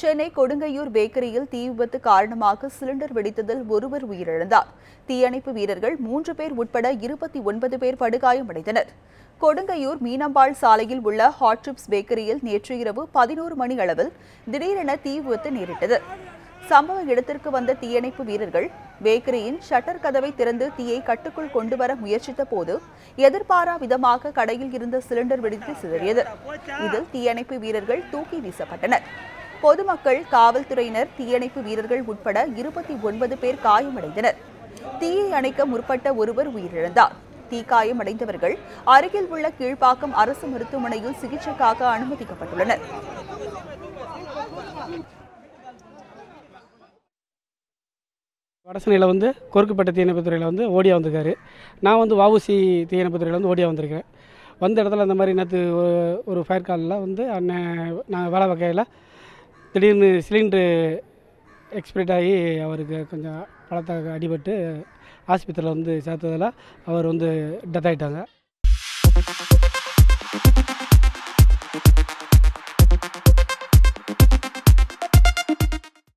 சென்னை கொடுங்கையூர் பேக்கரியில் தீ விபத்து காரணமாக சிலிண்டர் வெடித்ததில் ஒருவர் உயிரிழந்தார். தீயணைப்பு வீரர்கள் மூன்று பேர் உட்பட இருபத்தி ஒன்பது பேர் படுகாயமடைந்தனர் கொடுங்கையூர் மீனம்பாள் சாலையில் உள்ள ஹாட் சிப்ஸ் பேக்கரியில் நேற்று இரவு பதினோரு மணி அளவில் திடீரென தீ விபத்து நேரிட்டது. சம்பவ இடத்திற்கு வந்த தீயணைப்பு வீரர்கள் பேக்கரியின் ஷட்டர் கதவை திறந்து தீயை கட்டுக்குள் கொண்டு வர முயற்சித்த போது எதிர்பாரா விதமாக கடையில் இருந்த சிலிண்டர் வெடித்து சிதறியது. இதில் தீயணைப்பு வீரர்கள் தூக்கி வீசப்பட்டனர். பொதுமக்கள் காவல்துறையினர் தீயணைப்பு வீரர்கள் உட்பட இருபத்தி ஒன்பது பேர் காயமடைந்தனர். தீயை அணைக்க முற்பட்ட ஒருவர் உயிரிழந்தார். தீக்காயமடைந்தவர்கள் அருகில் உள்ள கீழ்ப்பாக்கம் அரசு மருத்துவமனையில் சிகிச்சைக்காக அனுமதிக்கப்பட்டுள்ளனர். வடசனையில் வந்து கொறுக்கப்பட்ட தீயணைப்பு துறையில் வந்து ஓடியா வந்திருக்காரு. நான் வந்து வவுசி தீயணைப்பு துறையில் வந்து ஓடியா வந்திருக்கேன் வந்த இடத்துல அந்த மாதிரி நேற்று ஒரு- ஒரு ஃபயர் காலில் வந்து அண்ணன் நான் வேலை வகையில் திடீர்னு சிலிண்ட்ரு எக்ஸ்பைர்ட் ஆகி அவருக்கு கொஞ்சம் பலத்த அடிபட்டு ஆஸ்பத்திரியில் வந்து சேர்த்ததில் அவர் வந்து டெத் ஆகிட்டாங்க